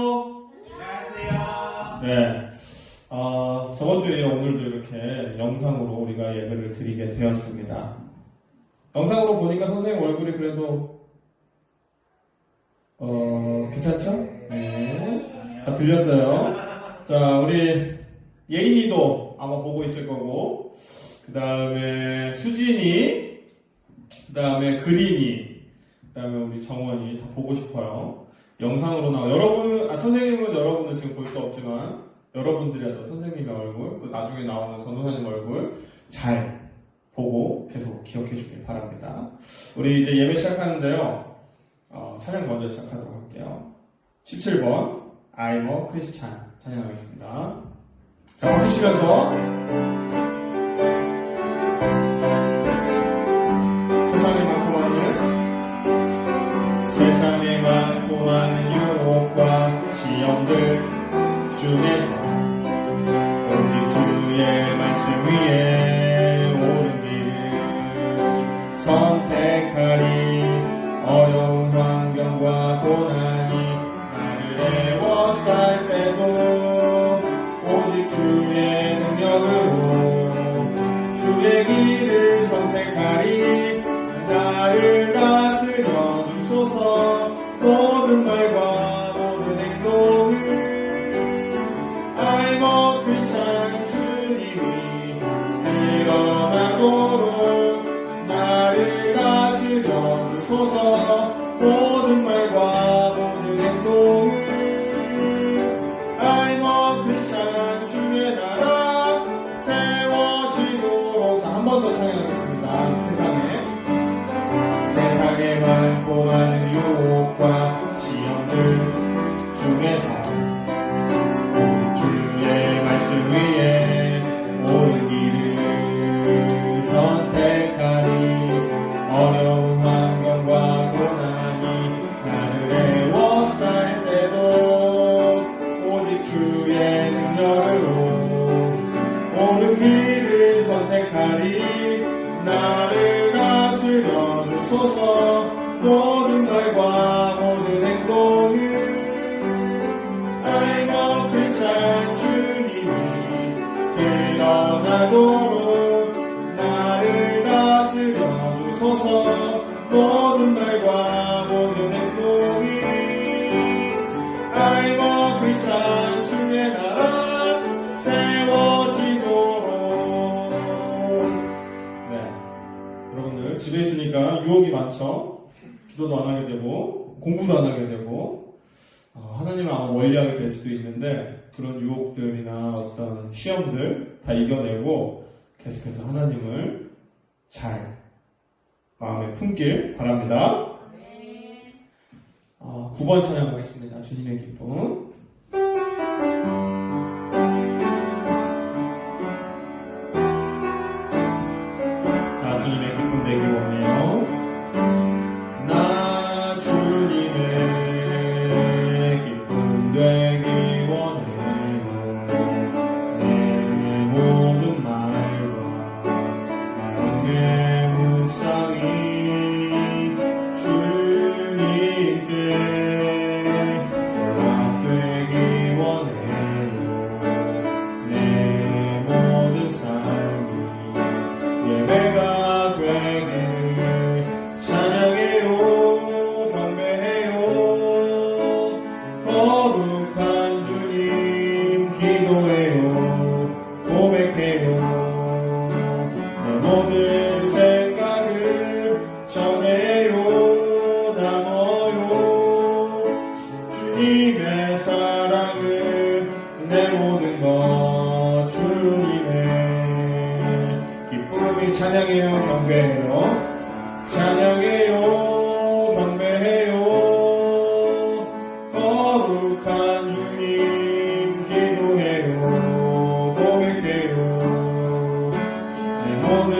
안녕하세요. 안녕하세요. 네. 어, 저번 주에 오늘도 이렇게 영상으로 우리가 예배를 드리게 되었습니다. 영상으로 보니까 선생님 얼굴이 그래도 어, 괜찮죠? 네. 다 들렸어요. 자, 우리 예인이도 아마 보고 있을 거고, 그 다음에 수진이, 그 다음에 그린이, 그 다음에 우리 정원이 다 보고 싶어요. 영상으로 나와. 여러분, 아, 선생님은 여러분은 지금 볼 수 없지만, 여러분들이라도 선생님의 얼굴, 또 나중에 나오는 전도사님 얼굴 잘 보고 계속 기억해 주길 바랍니다. 우리 이제 예배 시작하는데요. 어, 찬양 먼저 시작하도록 할게요. 17번, I'm a Christian. 찬양하겠습니다. 자, 치면서. 주의 능력으로 주의 길을 선택하리. 나를 다스려 주소서. 모든 말과 모든 행동을 I'm a Christian 주님이 드러나도록 주소서 모든 말과 모든 행동이 a Christian 주의 나라 세워지도록. 네. 여러분들 집에 있으니까 유혹이 많죠? 기도도 안 하게 되고 공부도 안 하게 되고 어, 하나님은 아마 멀리하게 될 수도 있는데 그런 유혹들이나 어떤 시험들 다 이겨내고 계속해서 하나님을 잘 마음에 품길 바랍니다. 어, 9번 찬양하겠습니다. 주님의 기쁨. 내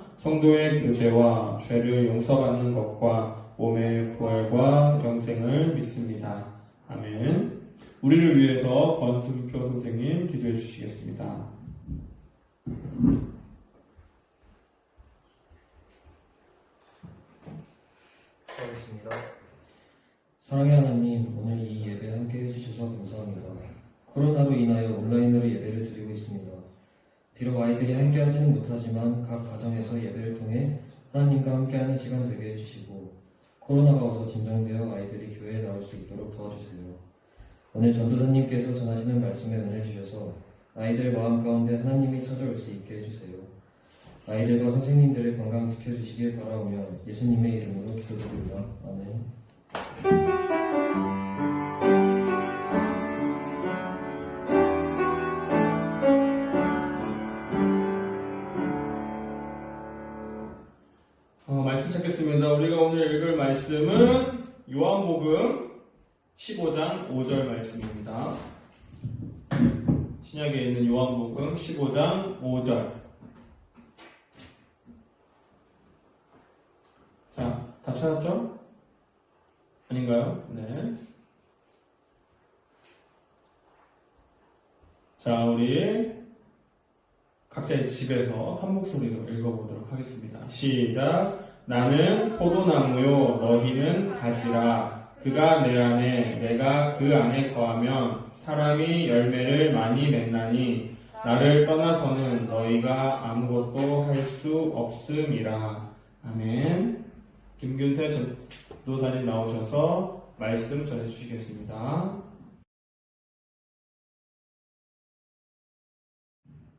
성도의 교제와 죄를 용서받는 것과 몸의 부활과 영생을 믿습니다. 아멘. 우리를 위해서 권순표 선생님 기도해 주시겠습니다. 하겠습니다. 사랑의 하나님, 오늘 이 예배 함께 해주셔서 감사합니다. 코로나로 인하여 온라인으로 예배를 드리고 있습니다. 비록 아이들이 함께 하지는 못하지만 각 가정에서 예배를 통해 하나님과 함께하는 시간 되게 해주시고 코로나가 와서 진정되어 아이들이 교회에 나올 수 있도록 도와주세요. 오늘 전도사님께서 전하시는 말씀에 은혜 주셔서 아이들 마음 가운데 하나님이 찾아올 수 있게 해주세요. 아이들과 선생님들의 건강 지켜주시길 바라오며 예수님의 이름으로 기도드립니다. 아멘. 우리 각자의 집에서 한 목소리로 읽어보도록 하겠습니다. 시작. 나는 포도나무요, 너희는 가지라. 그가 내 안에, 내가 그 안에 거하면 사람이 열매를 많이 맺나니 나를 떠나서는 너희가 아무것도 할 수 없음이라. 아멘. 김균태 전도사님 나오셔서 말씀 전해주시겠습니다.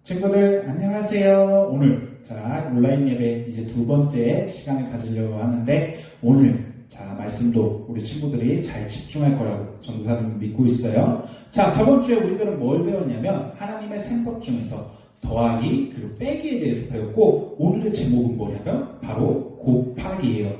친구들 안녕하세요. 오늘 자 온라인 예배 이제 두 번째 시간을 가지려고 하는데 오늘 자 말씀도 우리 친구들이 잘 집중할 거라고 전도사님 믿고 있어요. 자 저번 주에 우리들은 뭘 배웠냐면 하나님의 생법 중에서 더하기 그리고 빼기에 대해서 배웠고 오늘의 제목은 뭐냐면 바로 곱하기예요.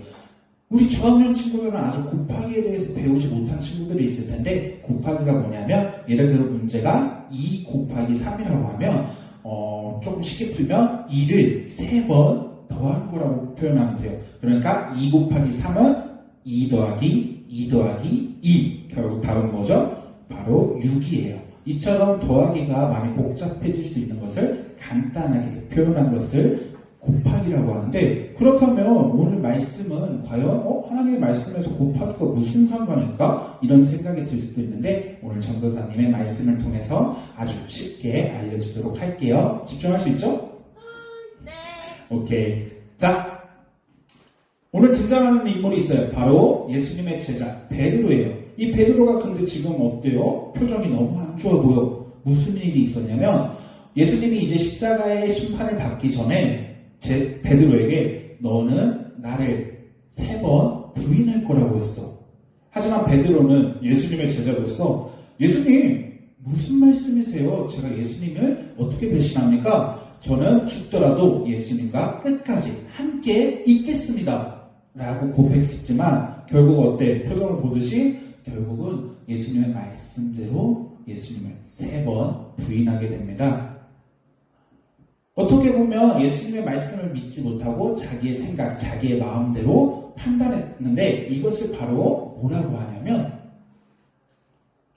우리 저학년 친구들은 아주 곱하기에 대해서 배우지 못한 친구들이 있을 텐데 곱하기가 뭐냐면 예를 들어 문제가 2 곱하기 3이라고 하면 어, 조금 쉽게 풀면 2를 3번 더한 거라고 표현하면 돼요. 그러니까 2 곱하기 3은 2 더하기 2 더하기 2. 결국 답은 뭐죠? 바로 6이에요. 이처럼 더하기가 많이 복잡해질 수 있는 것을 간단하게 표현한 것을 곱하기라고 하는데 그렇다면 오늘 말씀은 과연 어? 하나님의 말씀에서 곱하기가 무슨 상관일까? 이런 생각이 들 수도 있는데 오늘 정서사님의 말씀을 통해서 아주 쉽게 알려주도록 할게요. 집중할 수 있죠? 네. 오케이. 자, 오늘 등장하는 인물이 있어요. 바로 예수님의 제자 베드로예요. 이 베드로가 근데 지금 어때요? 표정이 너무 안 좋아 보여. 무슨 일이 있었냐면 예수님이 이제 십자가의 심판을 받기 전에 제 베드로에게 너는 나를 세 번 부인할 거라고 했어. 하지만 베드로는 예수님의 제자로서 예수님 무슨 말씀이세요? 제가 예수님을 어떻게 배신합니까? 저는 죽더라도 예수님과 끝까지 함께 있겠습니다. 라고 고백했지만 결국 어때? 표정을 보듯이 결국은 예수님의 말씀대로 예수님을 세 번 부인하게 됩니다. 어떻게 보면 예수님의 말씀을 믿지 못하고 자기의 생각, 자기의 마음대로 판단했는데 이것을 바로 뭐라고 하냐면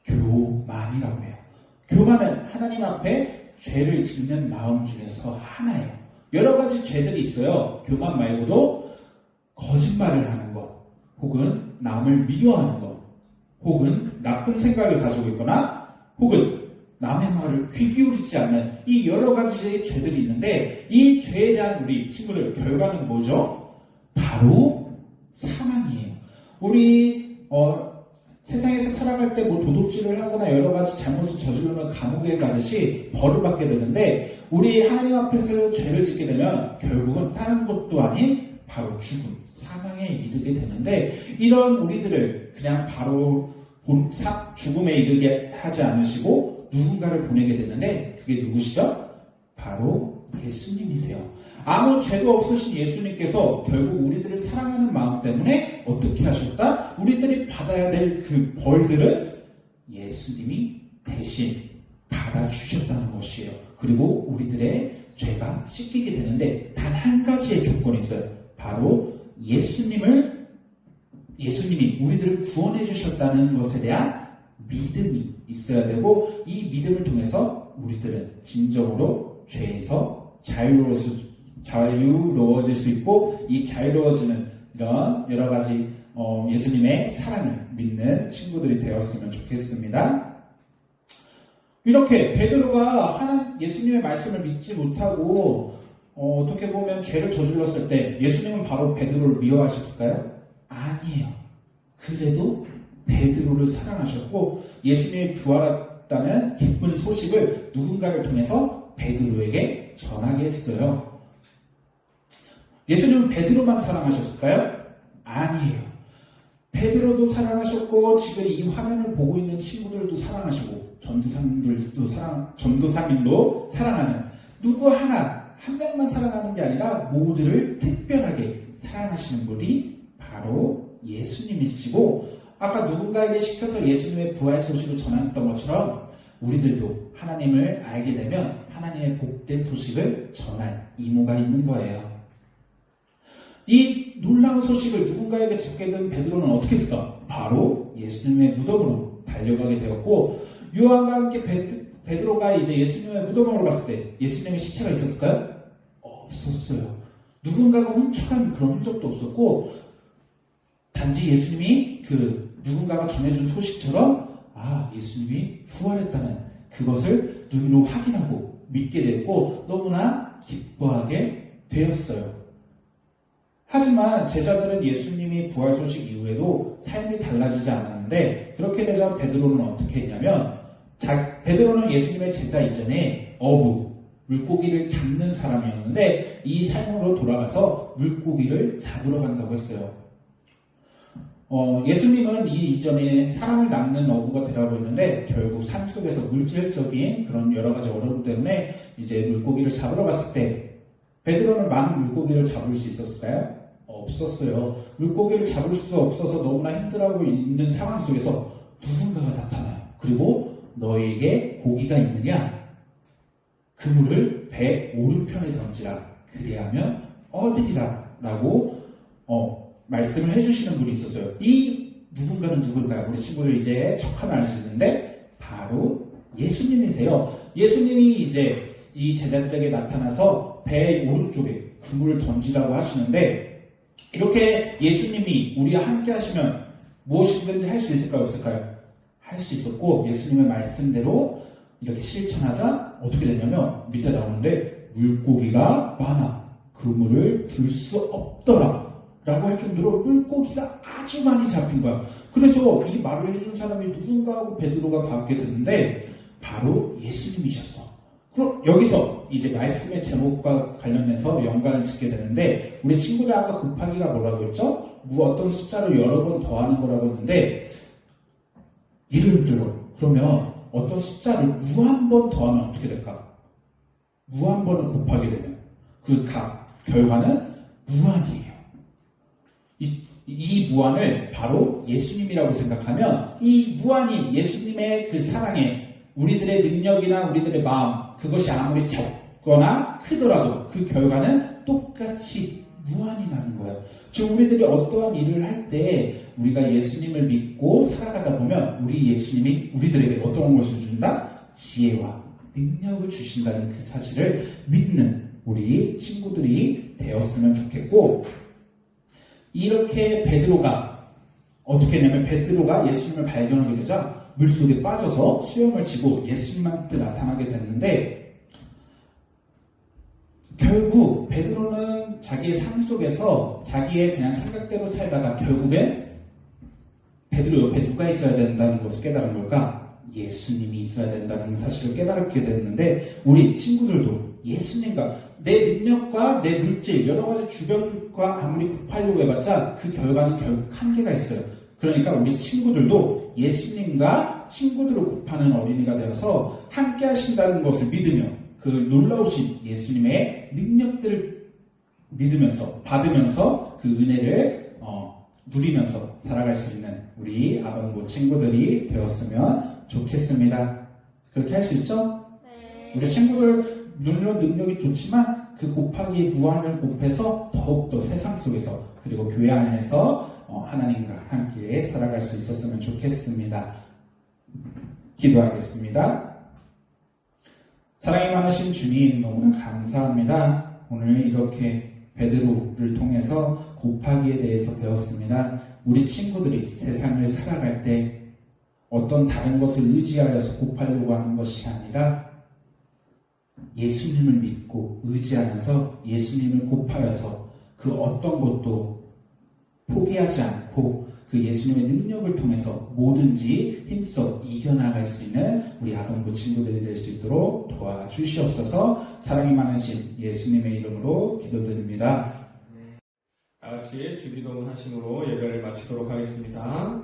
교만이라고 해요. 교만은 하나님 앞에 죄를 짓는 마음 중에서 하나예요. 여러 가지 죄들이 있어요. 교만 말고도 거짓말을 하는 것, 혹은 남을 미워하는 것, 혹은 나쁜 생각을 가지고 있거나, 혹은 남의 말을 귀 기울이지 않는 이 여러 가지의 죄들이 있는데 이 죄에 대한 우리 친구들 결과는 뭐죠? 바로 사망이에요. 우리 어, 세상에서 살아갈 때 뭐 도둑질을 하거나 여러 가지 잘못을 저지르면 감옥에 가듯이 벌을 받게 되는데 우리 하나님 앞에서 죄를 짓게 되면 결국은 다른 것도 아닌 바로 죽음, 사망에 이르게 되는데 이런 우리들을 그냥 바로 죽음에 이르게 하지 않으시고 누군가를 보내게 되는데 그게 누구시죠? 바로 예수님이세요. 아무 죄도 없으신 예수님께서 결국 우리들을 사랑하는 마음 때문에 어떻게 하셨다? 우리들이 받아야 될 그 벌들을 예수님이 대신 받아주셨다는 것이에요. 그리고 우리들의 죄가 씻기게 되는데 단 한 가지의 조건이 있어요. 바로 예수님을 예수님이 우리들을 구원해 주셨다는 것에 대한 믿음이 있어야 되고 이 믿음을 통해서 우리들은 진정으로 죄에서 자유로워질, 자유로워질 수 있고 이 자유로워지는 이런 여러 가지 어, 예수님의 사랑을 믿는 친구들이 되었으면 좋겠습니다. 이렇게 베드로가 하나 예수님의 말씀을 믿지 못하고 어, 떻게 보면 죄를 저질렀을 때 예수님은 바로 베드로를 미워하셨을까요? 아니에요. 그래도 베드로를 사랑하셨고 예수님이 부활했다는 기쁜 소식을 누군가를 통해서 베드로에게 전하게 했어요. 예수님은 베드로만 사랑하셨을까요? 아니에요. 베드로도 사랑하셨고 지금 이 화면을 보고 있는 친구들도 사랑하시고 전도사님들도 사랑 전도사님도 사랑하는 누구 하나 한 명만 사랑하는 게 아니라 모두를 특별하게 사랑하시는 분이 바로 예수님이시고 아까 누군가에게 시켜서 예수님의 부활 소식을 전했던 것처럼 우리들도 하나님을 알게 되면 하나님의 복된 소식을 전할 의무가 있는 거예요. 이 놀라운 소식을 누군가에게 전게 된 베드로는 어떻게 했을까? 바로 예수님의 무덤으로 달려가게 되었고 요한과 함께 베드, 베드로가 이제 예수님의 무덤으로 갔을 때 예수님의 시체가 있었을까요? 없었어요. 누군가가 훔쳐간 그런 흔적도 없었고 단지 예수님이 그 누군가가 전해준 소식처럼 아 예수님이 부활했다는 그것을 눈으로 확인하고 믿게 됐고 너무나 기뻐하게 되었어요. 하지만 제자들은 예수님이 부활 소식 이후에도 삶이 달라지지 않았는데 그렇게 되자 베드로는 어떻게 했냐면 자, 베드로는 예수님의 제자 이전에 어부 물고기를 잡는 사람이었는데 이 삶으로 돌아가서 물고기를 잡으러 간다고 했어요. 어, 예수님은 이 이전에 사람을 낚는 어부가 되라고 했는데 결국 삶 속에서 물질적인 그런 여러 가지 어려움 때문에 이제 물고기를 잡으러 갔을 때 베드로는 많은 물고기를 잡을 수 있었을까요? 없었어요. 물고기를 잡을 수 없어서 너무나 힘들어하고 있는 상황 속에서 누군가가 나타나요. 그리고 너에게 고기가 있느냐? 그물을 배 오른편에 던지라. 그리하면 얻으리라. 라고 어, 말씀을 해주시는 분이 있었어요. 이 누군가는 누군가요? 우리 친구들 이제 척하면 알 수 있는데 바로 예수님이세요. 예수님이 이제 이 제자들에게 나타나서 배 오른쪽에 그물을 던지라고 하시는데 이렇게 예수님이 우리와 함께 하시면 무엇이든지 할 수 있을까요? 없을까요? 할 수 있었고 예수님의 말씀대로 이렇게 실천하자 어떻게 되냐면 밑에 나오는데 물고기가 많아 그물을 들수 없더라 라고 할 정도로 물고기가 아주 많이 잡힌 거야 그래서 이 말을 해준 사람이 누군가 하고 베드로가 받게 됐는데 바로 예수님이셨어 그럼 여기서 이제 말씀의 제목과 관련해서 연관을 짓게 되는데 우리 친구들 아까 곱하기가 뭐라고 했죠? 무 어떤 숫자를 여러 번 더하는 거라고 했는데 예를 들어 그러면 어떤 숫자를 무 한 번 더하면 어떻게 될까? 무 한 번을 곱하게 되면 그 값, 결과는 무한이에요. 이, 이 무한을 바로 예수님이라고 생각하면 이 무한이 예수님의 그 사랑에 우리들의 능력이나 우리들의 마음 그것이 아무리 적거나 크더라도 그 결과는 똑같이 무한이 나는 거예요. 즉 우리들이 어떠한 일을 할 때 우리가 예수님을 믿고 살아가다 보면 우리 예수님이 우리들에게 어떤 것을 준다? 지혜와 능력을 주신다는 그 사실을 믿는 우리 친구들이 되었으면 좋겠고 이렇게 베드로가 어떻게 했냐면 베드로가 예수님을 발견하게 되자 물속에 빠져서 수염을 지고 예수님한테 나타나게 됐는데 결국 베드로는 자기의 삶 속에서 자기의 그냥 생각대로 살다가 결국엔 베드로 옆에 누가 있어야 된다는 것을 깨달은 걸까? 예수님이 있어야 된다는 사실을 깨달게 됐는데 우리 친구들도 예수님과 내 능력과 내 물질 여러 가지 주변과 아무리 곱하려고 해봤자 그 결과는 결국 한계가 있어요. 그러니까 우리 친구들도 예수님과 친구들을 곱하는 어린이가 되어서 함께 하신다는 것을 믿으며 그 놀라우신 예수님의 능력들을 믿으면서 받으면서 그 은혜를 어, 누리면서 살아갈 수 있는 우리 아동부 친구들이 되었으면 좋겠습니다. 그렇게 할 수 있죠? 우리 친구들 물론 능력이 좋지만 그 곱하기 무한을 곱해서 더욱더 세상 속에서 그리고 교회 안에서 어, 하나님과 함께 살아갈 수 있었으면 좋겠습니다. 기도하겠습니다. 사랑이 많으신 주님 너무나 감사합니다. 오늘 이렇게 베드로를 통해서 곱하기에 대해서 배웠습니다. 우리 친구들이 세상을 살아갈 때 어떤 다른 것을 의지하여서 곱하려고 하는 것이 아니라 예수님을 믿고 의지하면서 예수님을 곱하여서 그 어떤 것도 포기하지 않고 그 예수님의 능력을 통해서 뭐든지 힘써 이겨나갈 수 있는 우리 아동부 친구들이 될 수 있도록 도와주시옵소서 사랑이 많으신 예수님의 이름으로 기도드립니다. 다 같이 주기도문 하심으로 예배를 마치도록 하겠습니다.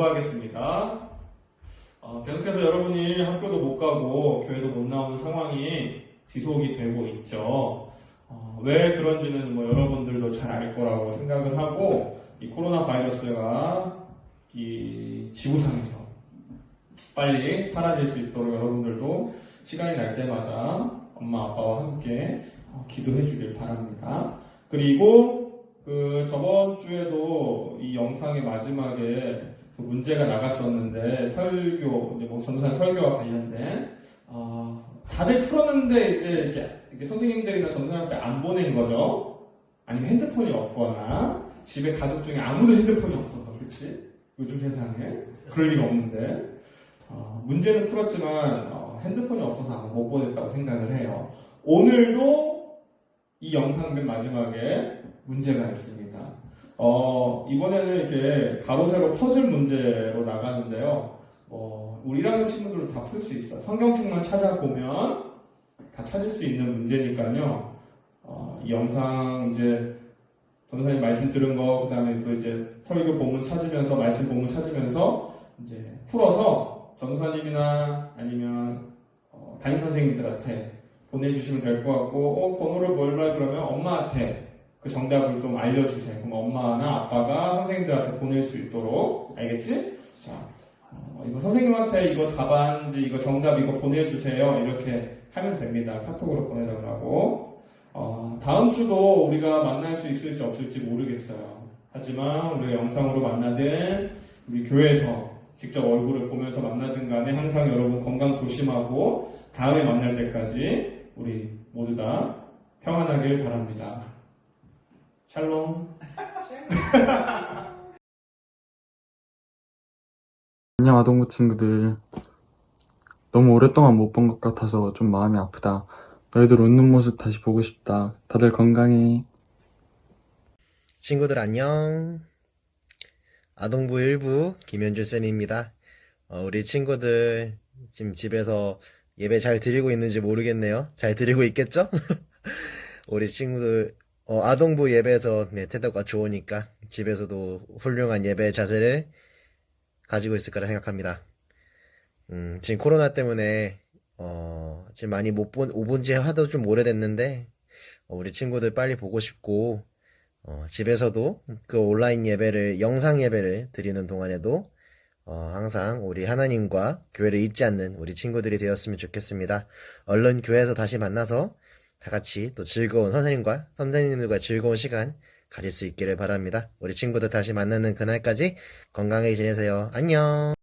아멘. 네, 광고하겠습니다. 어, 계속해서 여러분이 학교도 못 가고 교회도 못 나오는 상황이 지속이 되고 있죠. 어, 왜 그런지는 뭐 여러분들도 잘 알 거라고 생각을 하고 이 코로나 바이러스가 이 지구상에서 빨리 사라질 수 있도록 여러분들도 시간이 날 때마다 엄마 아빠와 함께 어, 기도해 주길 바랍니다. 그리고 그 저번 주에도 이 영상의 마지막에 그 문제가 나갔었는데 설교 이제 뭐 전도사 설교와 관련된 어, 다들 풀었는데 이제 이렇게 선생님들이나 전도사한테 안 보낸 거죠. 아니면 핸드폰이 없거나 집에 가족 중에 아무도 핸드폰이 없어서 그렇지 요즘 세상에 그럴 리가 없는데 어, 문제는 풀었지만 어, 핸드폰이 없어서 아마 못 보냈다고 생각을 해요. 오늘도 이 영상 맨 마지막에 문제가 있습니다. 어, 이번에는 이렇게 가로 세로 퍼즐 문제로 나가는데요. 어, 우리 1학년 친구들은 다풀 수 있어요. 성경책만 찾아보면 다 찾을 수 있는 문제니까요. 어, 이 영상 이제 전도사님 말씀 들은 거, 그 다음에 또 이제 설교 본문 찾으면서, 말씀 본문 찾으면서 이제 풀어서 전도사님이나 아니면 어, 담임 선생님들한테 보내주시면 될 것 같고, 어, 번호를 몰라 그러면 엄마한테 그 정답을 좀 알려주세요. 그럼 엄마나 아빠가 선생님들한테 보낼 수 있도록. 알겠지? 자, 어, 이거 선생님한테 이거 답안지, 이거 정답 이거 보내주세요. 이렇게 하면 됩니다. 카톡으로 보내달라고. 어, 다음 주도 우리가 만날 수 있을지 없을지 모르겠어요. 하지만 우리가 영상으로 만나든 우리 교회에서 직접 얼굴을 보면서 만나든 간에 항상 여러분 건강 조심하고 다음에 만날 때까지 우리 모두 다 평안하길 바랍니다. 샬롬. 안녕 아동부 친구들 너무 오랫동안 못 본 것 같아서 좀 마음이 아프다 너희들 웃는 모습 다시 보고 싶다 다들 건강해 친구들 안녕. 아동부 일부 김현주 쌤입니다. 어, 우리 친구들 지금 집에서 예배 잘 드리고 있는지 모르겠네요. 잘 드리고 있겠죠? 우리 친구들 어, 아동부 예배에서 네, 태도가 좋으니까 집에서도 훌륭한 예배 자세를 가지고 있을 거라 생각합니다. 음, 지금 코로나 때문에 어, 지금 많이 못 본, 오본 지 하도 좀 오래됐는데 어, 우리 친구들 빨리 보고 싶고 어, 집에서도 그 온라인 예배를, 영상 예배를 드리는 동안에도 어, 항상 우리 하나님과 교회를 잊지 않는 우리 친구들이 되었으면 좋겠습니다. 얼른 교회에서 다시 만나서 다 같이 또 즐거운 선생님과 선생님들과 즐거운 시간 가질 수 있기를 바랍니다. 우리 친구들 다시 만나는 그날까지 건강하게 지내세요. 안녕!